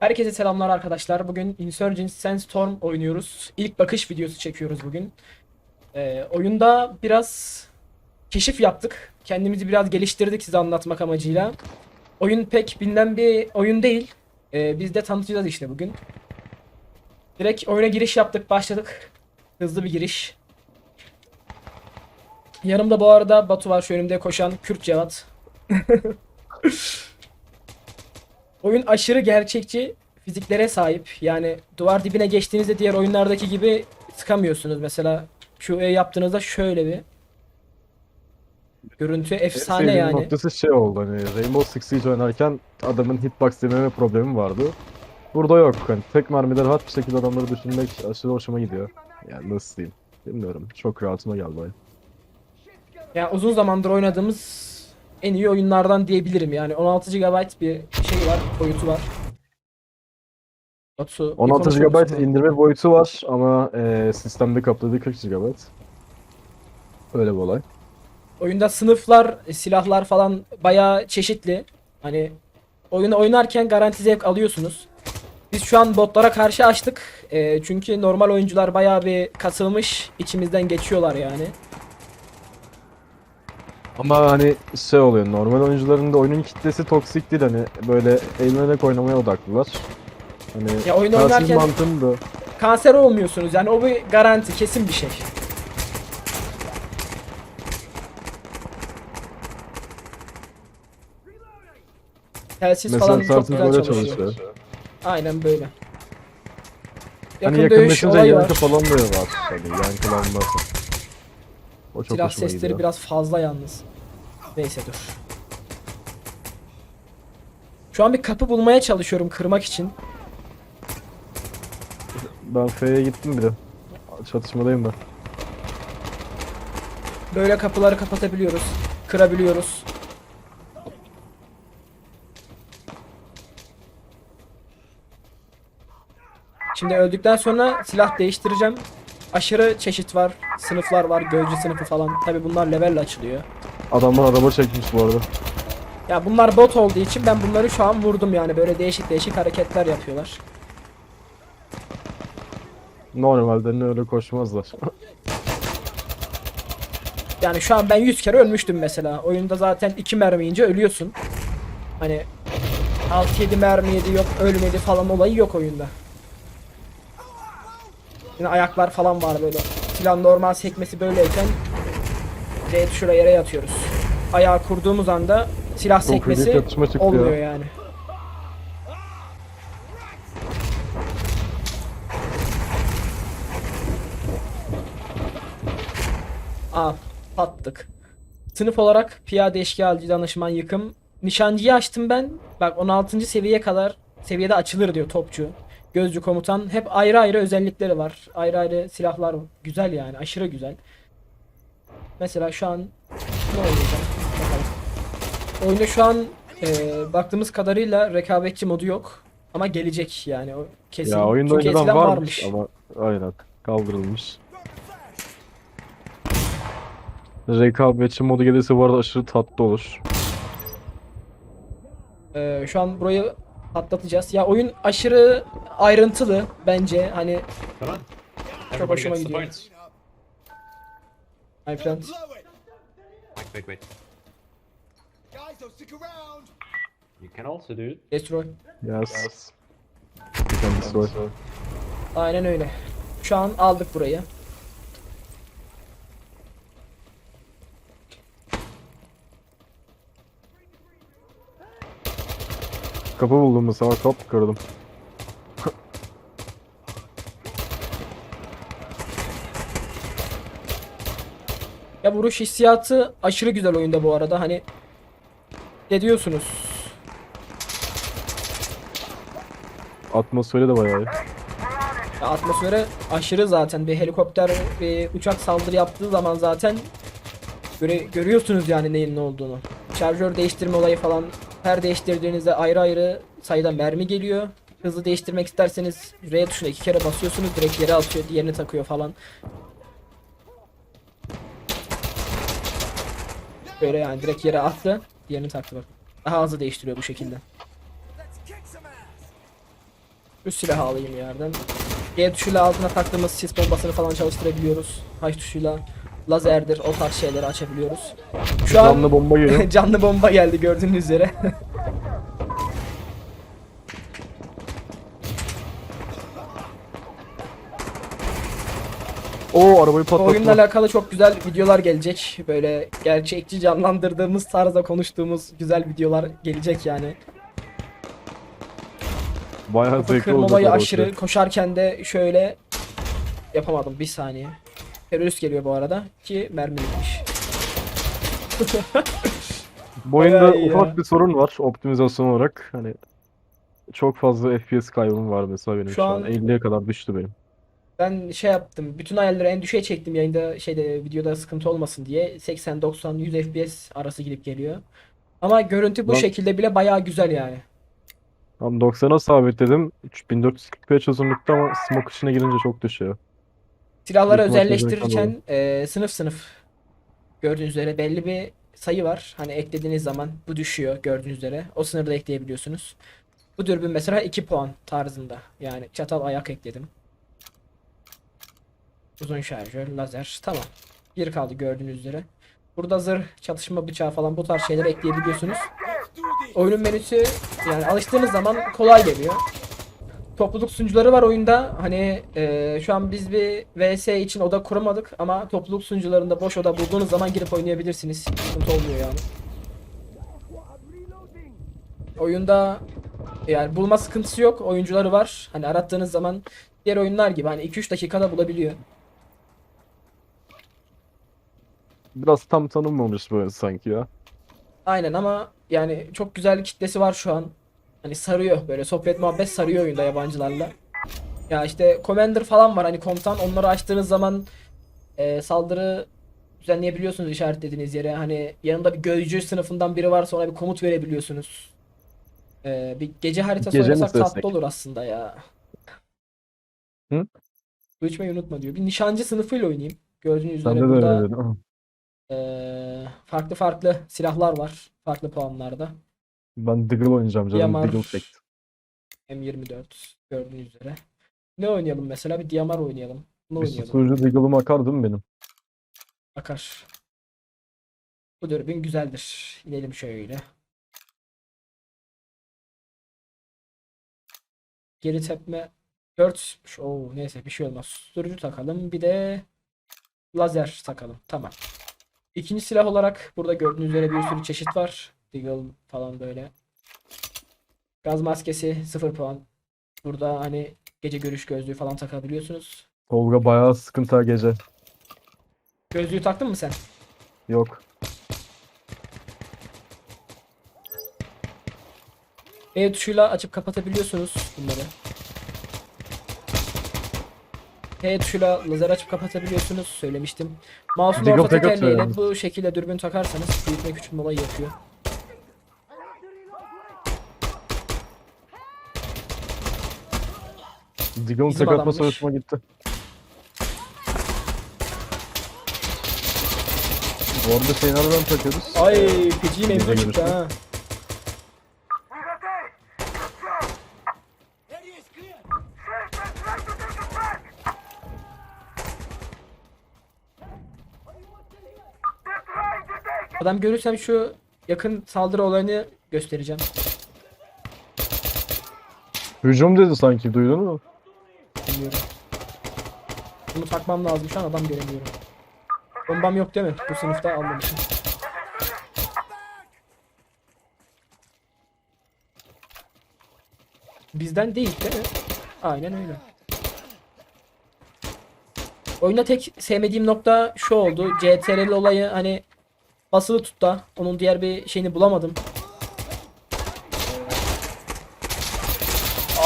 Herkese selamlar arkadaşlar. Bugün Insurgent Sandstorm oynuyoruz. İlk bakış videosu çekiyoruz bugün. Ee, oyunda biraz keşif yaptık. Kendimizi biraz geliştirdik size anlatmak amacıyla. Oyun pek bilinen bir oyun değil. Ee, biz de tanıtacağız işte bugün. Direkt oyuna giriş yaptık, başladık. Hızlı bir giriş. Yanımda bu arada Batu var şu önümde koşan Kürt Cevat. Oyun aşırı gerçekçi fiziklere sahip. Yani duvar dibine geçtiğinizde diğer oyunlardaki gibi sıkamıyorsunuz. Mesela QA yaptığınızda şöyle bir görüntü efsane Sevdiğim yani. noktası şey oldu hani Rainbow Six Siege oynarken adamın hitbox yememe problemi vardı. Burada yok. Hani tek mermide rahat bir şekilde adamları düşünmek aşırı hoşuma gidiyor. Yani nasıl diyeyim? Bilmiyorum. Çok rahatıma geldi oyun. Yani uzun zamandır oynadığımız en iyi oyunlardan diyebilirim. Yani 16 GB bir şey var, boyutu var. Bir 16 konuşur GB indirme boyutu var ama e, sistemde kapladığı 40 GB. Öyle bir olay. Oyunda sınıflar, silahlar falan bayağı çeşitli. Hani oyunu oynarken garanti zevk alıyorsunuz. Biz şu an botlara karşı açtık. Ee, çünkü normal oyuncular bayağı bir kasılmış. içimizden geçiyorlar yani. Ama hani şey oluyor normal oyuncuların da oyunun kitlesi toksik değil hani böyle eğlenerek oynamaya odaklılar. Hani Ya oyun oynarken- mantığım da Kanser olmuyorsunuz yani o bir garanti kesin bir şey. Telsiz mesela falan çok güzel çalışıyor. çalışıyor. Aynen böyle. Hani Yakın dövüş olayı var. yankı falan da var. Hani yankılanması. O çok Silah sesleri gidiyor. biraz fazla yalnız. Neyse dur. Şu an bir kapı bulmaya çalışıyorum kırmak için. Ben F'ye gittim bile. Çatışmadayım ben. Böyle kapıları kapatabiliyoruz. Kırabiliyoruz. Şimdi öldükten sonra silah değiştireceğim. Aşırı çeşit var. Sınıflar var. Gözcü sınıfı falan. Tabi bunlar levelle açılıyor. Adamlar araba çekmiş bu arada. Ya bunlar bot olduğu için ben bunları şu an vurdum yani. Böyle değişik değişik hareketler yapıyorlar. Normalde ne öyle koşmazlar. Yani şu an ben 100 kere ölmüştüm mesela. Oyunda zaten 2 mermi yiyince ölüyorsun. Hani 6-7 mermi yedi yok ölmedi falan olayı yok oyunda. Yine ayaklar falan var böyle. Silah normal sekmesi böyleyken R tuşuyla yere yatıyoruz. Ayağı kurduğumuz anda silah Çok sekmesi olmuyor ya. yani. Aa pattık. Sınıf olarak piyade eşkıyacı danışman yıkım. Nişancıyı açtım ben. Bak 16. seviyeye kadar seviyede açılır diyor topçu. Gözcü komutan. Hep ayrı ayrı özellikleri var. Ayrı ayrı silahlar güzel yani aşırı güzel. Mesela şu an ne oynayacağım? Bakalım. Oyunda şu an e, baktığımız kadarıyla rekabetçi modu yok. Ama gelecek yani o kesin. ya oyunda Çünkü önceden eskiden varmış, ama aynen kaldırılmış. Rekabetçi modu gelirse bu arada aşırı tatlı olur. Ee, şu an burayı patlatacağız. Ya oyun aşırı ayrıntılı bence. Hani on. Çok Everybody hoşuma gidiyor. my friend. Wait, wait, wait. Guys, don't stick around. You can also do it. Destroy. Yes. You can destroy. Aynen öyle. Şu an aldık burayı. Kapı buldum mesela kap kırdım. Ya vuruş hissiyatı aşırı güzel oyunda bu arada. Hani ne diyorsunuz? Atmosferi de bayağı iyi. Ya atmosferi aşırı zaten. Bir helikopter, bir uçak saldırı yaptığı zaman zaten göre, görüyorsunuz yani neyin ne olduğunu. Şarjör değiştirme olayı falan. Her değiştirdiğinizde ayrı ayrı sayıda mermi geliyor. Hızlı değiştirmek isterseniz R tuşuna iki kere basıyorsunuz direkt yere atıyor, diğerini takıyor falan. Böyle yani direkt yere attı, diğerini taktı bak. Daha hızlı değiştiriyor bu şekilde. Şu silahı alayım yerden. G tuşuyla altına taktığımız sis bombasını falan çalıştırabiliyoruz. H tuşuyla lazerdir o tarz şeyleri açabiliyoruz. Şu an Canlı bomba geliyor. canlı bomba geldi gördüğünüz üzere. Oo arabayı patlattı. Oyunla alakalı çok güzel videolar gelecek. Böyle gerçekçi canlandırdığımız tarzda konuştuğumuz güzel videolar gelecek yani. Bayağı zevkli olacak. kırmamayı o aşırı şey. koşarken de şöyle yapamadım bir saniye. Terörist geliyor bu arada ki mermi bitmiş. Bu oyunda Bayağı iyi ufak ya. bir sorun var optimizasyon olarak. Hani çok fazla FPS kaybım var mesela benim Şu şu, an. an- 50'ye kadar düştü benim. Ben şey yaptım. Bütün ayarları en düşüğe çektim yayında şeyde videoda sıkıntı olmasın diye. 80 90 100 FPS arası gidip geliyor. Ama görüntü bu Lan- şekilde bile bayağı güzel yani. Tam 90'a sabitledim. 3440p çözünürlükte ama smoke içine girince çok düşüyor. Silahları Büyük özelleştirirken eee, sınıf sınıf gördüğünüz üzere belli bir sayı var. Hani eklediğiniz zaman bu düşüyor gördüğünüz üzere. O sınırda ekleyebiliyorsunuz. Bu dürbün mesela 2 puan tarzında. Yani çatal ayak ekledim. Uzun şarjör, lazer. Tamam. Bir kaldı gördüğünüz üzere. Burada zırh, çatışma bıçağı falan bu tarz şeyleri ekleyebiliyorsunuz. Oyunun menüsü yani alıştığınız zaman kolay geliyor. Topluluk sunucuları var oyunda. Hani eee, şu an biz bir VS için oda kuramadık ama topluluk sunucularında boş oda bulduğunuz zaman girip oynayabilirsiniz. Sıkıntı olmuyor yani. Oyunda yani bulma sıkıntısı yok. Oyuncuları var. Hani arattığınız zaman diğer oyunlar gibi hani 2-3 dakikada bulabiliyor. Biraz tam tanınmamış böyle sanki ya. Aynen ama yani çok güzel kitlesi var şu an. Hani sarıyor böyle sohbet muhabbet sarıyor oyunda yabancılarla. Ya işte Commander falan var hani komutan onları açtığınız zaman e, saldırı düzenleyebiliyorsunuz işaretlediğiniz yere. Hani yanında bir gözcü sınıfından biri varsa ona bir komut verebiliyorsunuz. E, bir gece haritası Gece oynasak tatlı olur aslında ya. Hı? Su içmeyi unutma diyor. Bir nişancı sınıfıyla oynayayım. Gördüğünüz üzere burada e, farklı farklı silahlar var. Farklı puanlarda. Ben Deagle oynayacağım canım. Yamar. Deagle çekti. M24 gördüğünüz üzere. Ne oynayalım mesela? Bir Diamar oynayalım. Ne Bir oynayalım? susturucu Deagle'ım akar değil mi benim? Akar. Bu dürbün güzeldir. İnelim şöyle. Geri tepme 4 Oo neyse bir şey olmaz. Susturucu takalım. Bir de lazer takalım. Tamam. İkinci silah olarak burada gördüğünüz üzere bir sürü çeşit var. Deagle falan böyle. Gaz maskesi 0 puan. Burada hani gece görüş gözlüğü falan takabiliyorsunuz. Tolga bayağı sıkıntı ha gece. Gözlüğü taktın mı sen? Yok. E tuşuyla açıp kapatabiliyorsunuz bunları. H tuşuyla lazer açıp kapatabiliyorsunuz. Söylemiştim. Mouse'un Deagle orta tekerleğiyle bu şekilde dürbün takarsanız büyütme küçülme olayı yapıyor. Deagle'ın Bizim tek atması adammış. gitti. Bu arada şey nereden takıyoruz? Ay feci mevzu çıktı ha. Adam görürsem şu yakın saldırı olayını göstereceğim. Hücum dedi sanki duydun mu? Bilmiyorum. Bunu takmam lazım şu an adam göremiyorum. Bombam yok değil mi? Bu sınıfta almamışım. Bizden değil değil mi? Aynen öyle. Oyunda tek sevmediğim nokta şu oldu. CTRL olayı hani basılı tut da onun diğer bir şeyini bulamadım.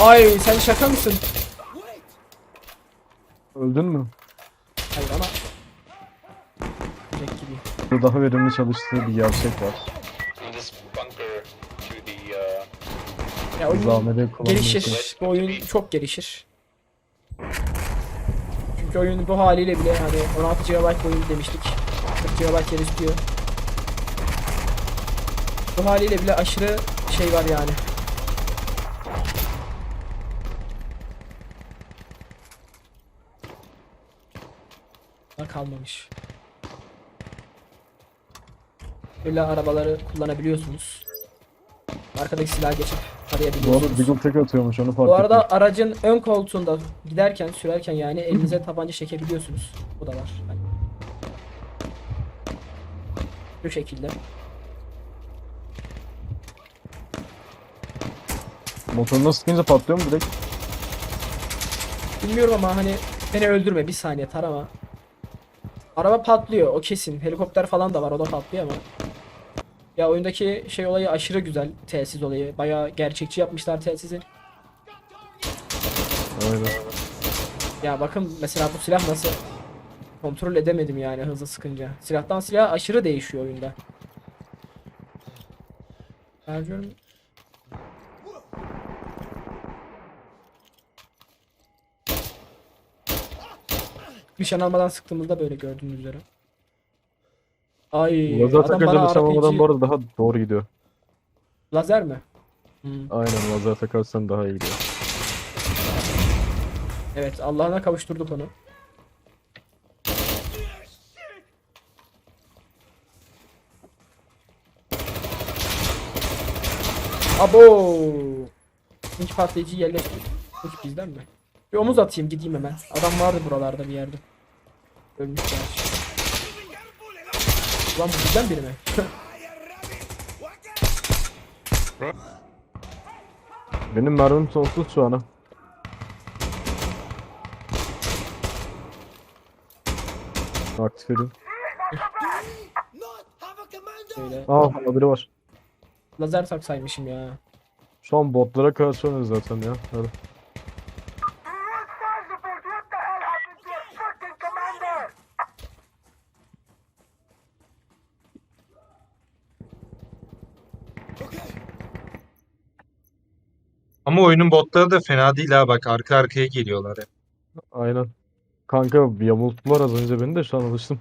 Ay sen şaka mısın? Öldün mü? Hayır ama Direkt gibi. Burada daha verimli çalıştığı bir gerçek var. Ya oyun gelişir. Bu oyun çok gelişir. Çünkü oyun bu haliyle bile hani 16 GB oyun demiştik. 40 GB yer istiyor. Bu haliyle bile aşırı şey var yani. Kalmamış. Böyle arabaları kullanabiliyorsunuz. Arkadaki silah geçip Bu arada. Deagle tek atıyormuş onu fark Bu arada ettim. aracın ön koltuğunda giderken sürerken yani elinize tabanca çekebiliyorsunuz. Bu da var. Hani. Bu şekilde. Motoruna sıkınca patlıyor mu direkt? Bilmiyorum ama hani beni öldürme bir saniye tarama. Araba patlıyor o kesin. Helikopter falan da var o da patlıyor ama. Ya oyundaki şey olayı aşırı güzel. Telsiz olayı. Bayağı gerçekçi yapmışlar telsizi. Aynen. Ya bakın mesela bu silah nasıl kontrol edemedim yani hızlı sıkınca. Silahtan silaha aşırı değişiyor oyunda. Harcıyorum. Nişan almadan sıktığımızda böyle gördüğünüz üzere. Ay Lazer adam takınca bana nişan almadan RPG bu arada daha doğru gidiyor. Lazer mi? Hmm. Aynen lazer takarsan daha iyi gidiyor. Evet Allah'ına kavuşturduk onu. Abo! İkinci patlayıcıyı yerleştir. Bu bizden mi? Bir omuz atayım gideyim hemen. Adam vardı buralarda bir yerde. Ölmüş gerçi. Ulan bu bizden biri mi? Benim mermim sonsuz şu ana. Aktif edeyim. Böyle. Aa hala biri var. Lazer taksaymışım ya. Şu an botlara karşı oynuyoruz zaten ya. Hadi. Ama oyunun botları da fena değil ha bak arka arkaya geliyorlar hep. Aynen. Kanka yamulttular az önce beni de şu an alıştım.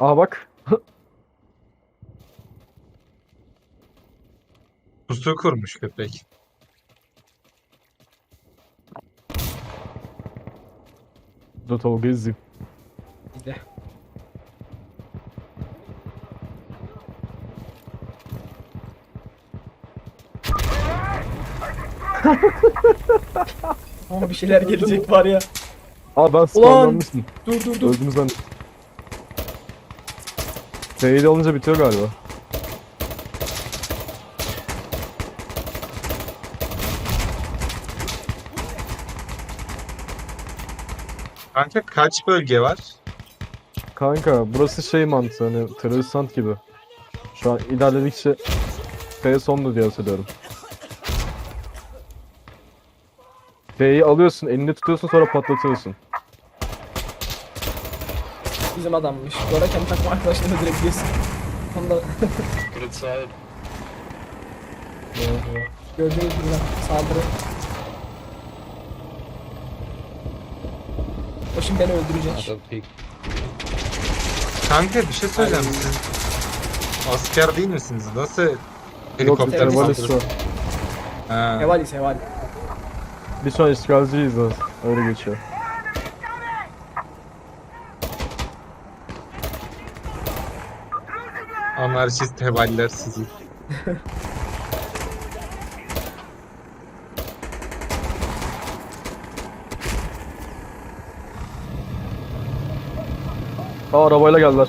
Aa bak. Pusu kurmuş köpek. Dur izleyeyim. Ama bir şeyler gelecek var ya. Aa ben spawnlanmıştım. Dur dur dur. Öldüm zannettim. Fade alınca bitiyor galiba. Kanka kaç bölge var? Kanka burası şey mantığı hani terörist gibi. Şu an ilerledikçe F sondu diye hatırlıyorum. F'yi alıyorsun, elinde tutuyorsun sonra patlatıyorsun. Bizim adammış. Bu arada kendi takım arkadaşlarını direkt diyorsun. Onda Good side. gördüğünüz gibi lan, saldırı. O şimdi beni öldürecek. don't think. Kanka bir şey söyleyeceğim siz asker değil misiniz? Nasıl Yok, helikopter terörist Evalis saldırısı? an. Ha. Biz şu an işgalciyiz az. Öyle geçiyor. Anarşist hevaller sizi. Aa arabayla geldiler.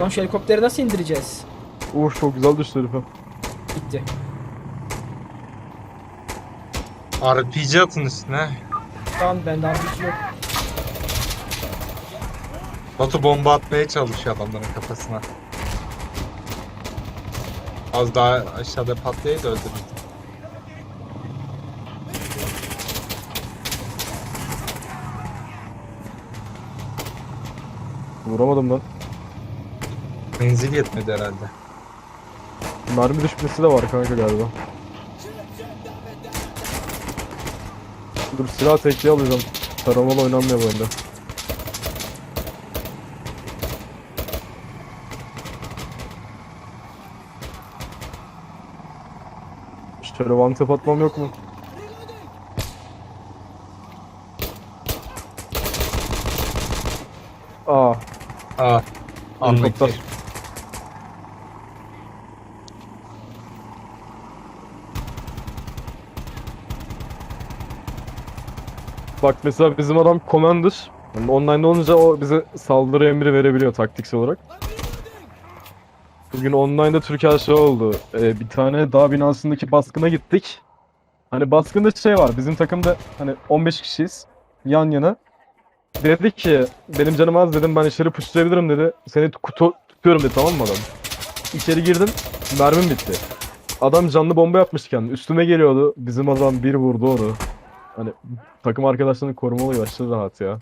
Lan şu helikopteri nasıl indireceğiz? Uf çok güzel düştü herife. Gitti. RPG atın üstüne. Tamam bende artık yok. Batu bomba atmaya çalışıyor adamların kafasına. Az daha aşağıda patlayaydı öldürürdü. Vuramadım lan. Menzil yetmedi herhalde. Mermi düşmesi de var kanka galiba. Dur silah tekliği alacağım. Taramalı oynanmıyor bu oyunda. Şöyle one tap atmam yok mu? Aa. Aa. Helikopter. Bak mesela bizim adam commander. Yani online olunca o bize saldırı emri verebiliyor taktiksel olarak. Bugün online'da Türkiye şey oldu. Ee, bir tane dağ binasındaki baskına gittik. Hani baskında şey var. Bizim takımda hani 15 kişiyiz. Yan yana. Dedi ki benim canım az dedim ben içeri pushlayabilirim dedi. Seni kutu tutuyorum dedi tamam mı adam? İçeri girdim. Mermim bitti. Adam canlı bomba yapmış kendine. Üstüme geliyordu. Bizim adam bir vurdu onu. Hani takım arkadaşlarını koruma oluyor aşırı rahat ya.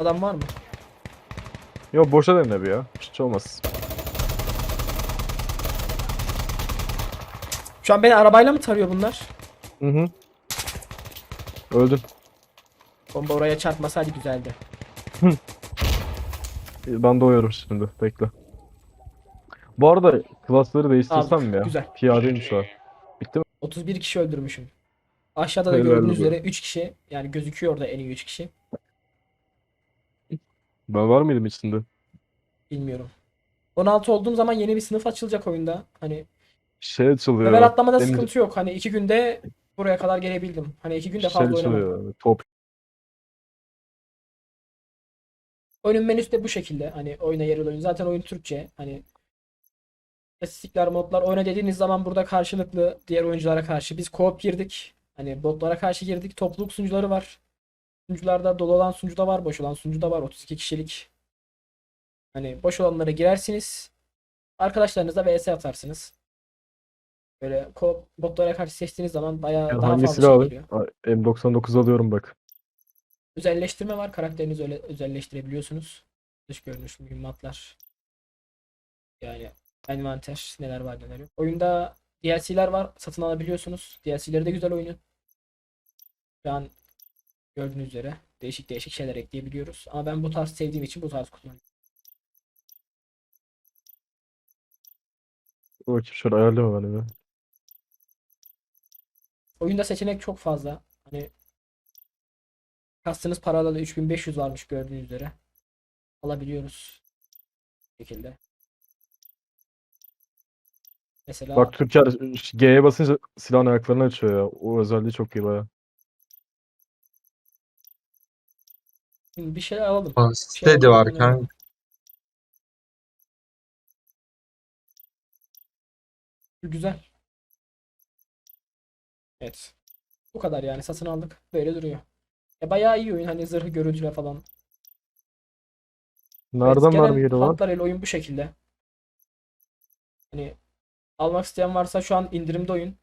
Adam var mı? Yo boşa dene bir ya. Hiç olmaz. Şu an beni arabayla mı tarıyor bunlar? Hı hı. Öldün. Bomba oraya çarpmasaydı güzeldi. Ben doğuyorum şimdi. Bekle. Bu arada klasları değiştirsem mi ya? güzel. Piyadeymiş o. Bitti mi? 31 kişi öldürmüşüm. Aşağıda da Helal gördüğünüz olsun. üzere 3 kişi. Yani gözüküyor orada en iyi 3 kişi. Ben var mıydım içinde? Bilmiyorum. 16 olduğum zaman yeni bir sınıf açılacak oyunda. Hani Şey açılıyor. level atlamada Benim- sıkıntı yok. Hani 2 günde buraya kadar gelebildim. Hani 2 günde Şey fazla oynamadım. açılıyor. Top. Oyunun menüsü de bu şekilde. Hani oyuna yer oyun. Zaten oyun Türkçe. Hani istatistikler, modlar oyna dediğiniz zaman burada karşılıklı diğer oyunculara karşı biz co-op girdik. Hani botlara karşı girdik. Topluluk sunucuları var. Sunucularda dolu olan sunucu da var, boş olan sunucu da var. 32 kişilik. Hani boş olanlara girersiniz. Arkadaşlarınızla vs atarsınız. Böyle botlara karşı seçtiğiniz zaman bayağı Yani daha fazla silah şey geliyor. Ay, M99 alıyorum bak. Özelleştirme var. Karakterinizi öyle özelleştirebiliyorsunuz. Dış görünüş, mühimmatlar. Yani envanter neler var neler yok. Oyunda DLC'ler var. Satın alabiliyorsunuz. DLC'leri de güzel oyunun. Şu an gördüğünüz üzere değişik değişik şeyler ekleyebiliyoruz. Ama ben bu tarz sevdiğim için bu tarz kullanıyorum. Bakayım şöyle ayarlayayım ben bir. Oyunda seçenek çok fazla. Hani kastınız parada da 3500 varmış gördüğünüz üzere. Alabiliyoruz. Bu şekilde. Mesela Bak Türker G'ye basınca silahın ayaklarını açıyor ya. O özelliği çok iyi baya. Şimdi bir şeyler alalım. Bir şeyler Steady var alalım. kanka. Güzel. Evet. Bu kadar yani satın aldık. Böyle duruyor. Ya bayağı iyi oyun hani zırhı görüntüle falan. Evet, Nereden genel mermi geliyor lan? hatlarıyla oyun bu şekilde. Hani almak isteyen varsa şu an indirimde oyun.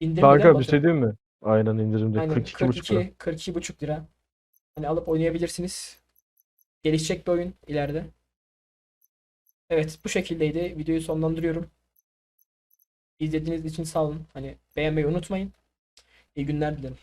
İndirimde Kanka bir şey diyeyim mi? Aynen indirimde. Aynen 42,5 lira. 42 42,5 lira. Hani alıp oynayabilirsiniz. Gelişecek bir oyun ileride. Evet bu şekildeydi. Videoyu sonlandırıyorum. İzlediğiniz için sağ olun. Hani beğenmeyi unutmayın. İyi günler dilerim.